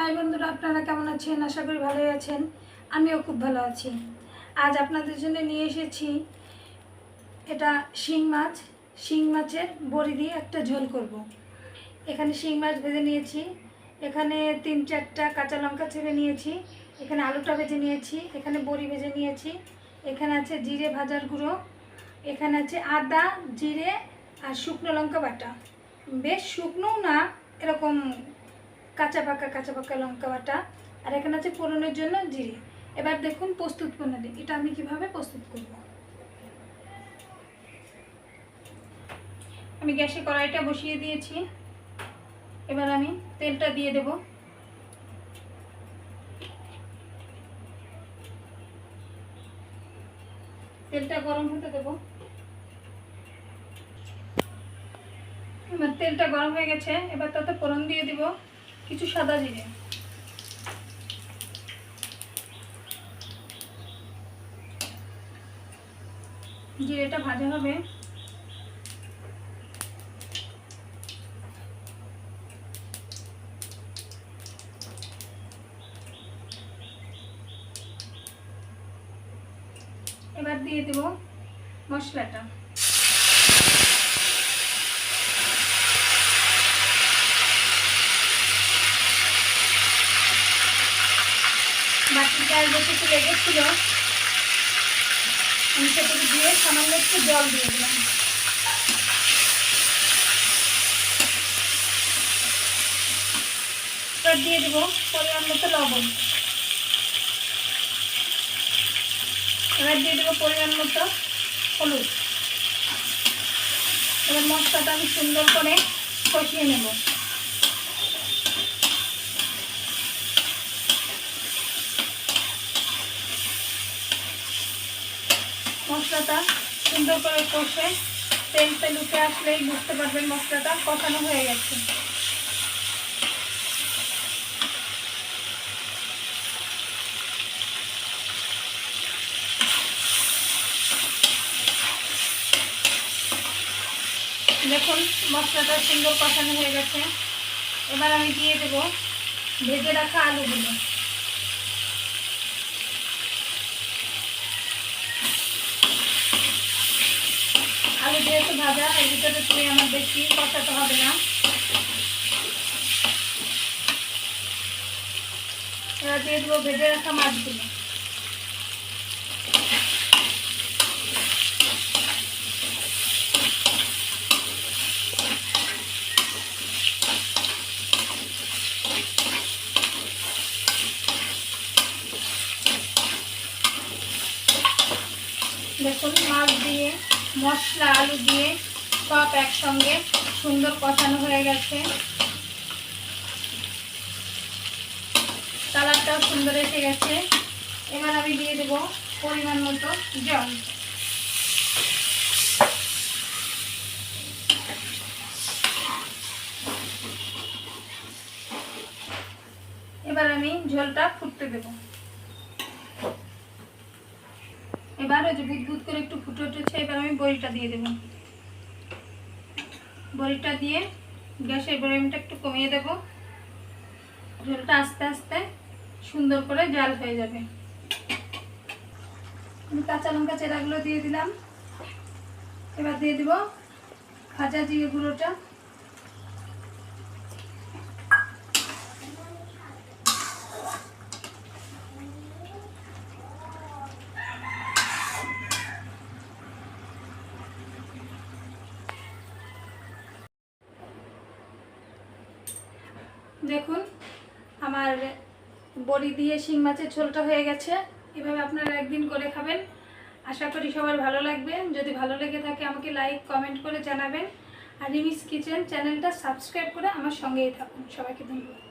High বন্ধুরা, আপনারা কেমন আছেন? আশা করি ভালোই আছেন। আমিও খুব ভালো আছি। আজ আপনাদের জন্য নিয়ে এসেছি এটা শিং মাছ। শিং মাছের বড়ি দিয়ে একটা ঝোল করব। এখানে শিং মাছ ভেজে নিয়েছি। এখানে তিন চারটা কাঁচা লঙ্কা ছেড়ে নিয়েছি। এখানে আলুটা ভেজে নিয়েছি। এখানে বড়ি ভেজে নিয়েছি। এখানে আছে জিরে ভাজার গুঁড়ো। এখানে আছে আদা, জিরে আর শুকনো লঙ্কা বাটা। বেশ শুকনোও না, এরকম কাঁচা পাকা কাঁচা পাকা লঙ্কা বাটা, আর এখানে আছে ফোড়নের জন্য জিরে। এবার দেখুন প্রস্তুত প্রণালী এটা আমি কীভাবে প্রস্তুত করব? আমি গ্যাসে কড়াইটা বসিয়ে দিয়েছি। এবার আমি তেলটা দিয়ে দেব। তেলটা গরম হতে দেব। এবার তেলটা গরম হয়ে গেছে। এবার তাতে ফোড়ন দিয়ে দিব। কিছু সাদা জিরে। জিরেটা ভাজা হবে। এবার দিয়ে দেব মশলাটা। বাকি চাল যেটুকু লেগেছিল আমি সেটুকু দিয়ে সামান্য একটু জল দিয়ে দিলাম। দিয়ে দেবো পরিমাণ মতো লবণ। দিয়ে দেবো পরিমাণ মতো হলুদ। এবার মশলাটা আমি সুন্দর করে কষিয়ে নেব। মশলাটা সুন্দর করে কষে তেল উঠে আসলেই বুঝতে পারবেন মশলাটা কষানো হয়ে গেছে। দেখুন মশলাটা সুন্দর কষানো হয়ে গেছে। এবার আমি দিয়ে দেব ভেজে রাখা আলুগুলো। এর ভিতরে তুলে আমার বেশি কষাতে হবে না। এবার দিয়ে দেবো ভেজে রাখা মাছগুলো। দেখুন, মাছ দিয়ে, মশলা, আলু দিয়ে সব একসঙ্গে সুন্দর কষানো হয়ে গেছে। কালারটাও সুন্দর এসে গেছে। এবার আমি দিয়ে দেবো পরিমাণ মতো জল। এবার আমি ঝোলটা ফুটতে দেবো। এবার ওই যে বুদবুদ করে একটু ফুটে উঠেছে, এবার আমি বড়িটা দিয়ে দেবো। বড়িটা দিয়ে গ্যাসের বড়িটা একটু কমিয়ে দেব। ঝোলটা আস্তে আস্তে সুন্দর করে জাল হয়ে যাবে। আমি কাঁচা লঙ্কা চেরাগুলো দিয়ে দিলাম। এবার দিয়ে দিব ভাজা জিরে গুঁড়োটা। দেখুন, আমার বড়ি দিয়ে শিং মাছের ঝোলটা হয়ে গেছে। এভাবে আপনারা একদিন করে খাবেন। আশা করি সবার ভালো লাগবে। যদি ভালো লেগে থাকে, আমাকে লাইক কমেন্ট করে জানাবেন। আর রিমিস কিচেন চ্যানেলটা সাবস্ক্রাইব করে আমার সঙ্গেই থাকুন। সবাইকে ধন্যবাদ।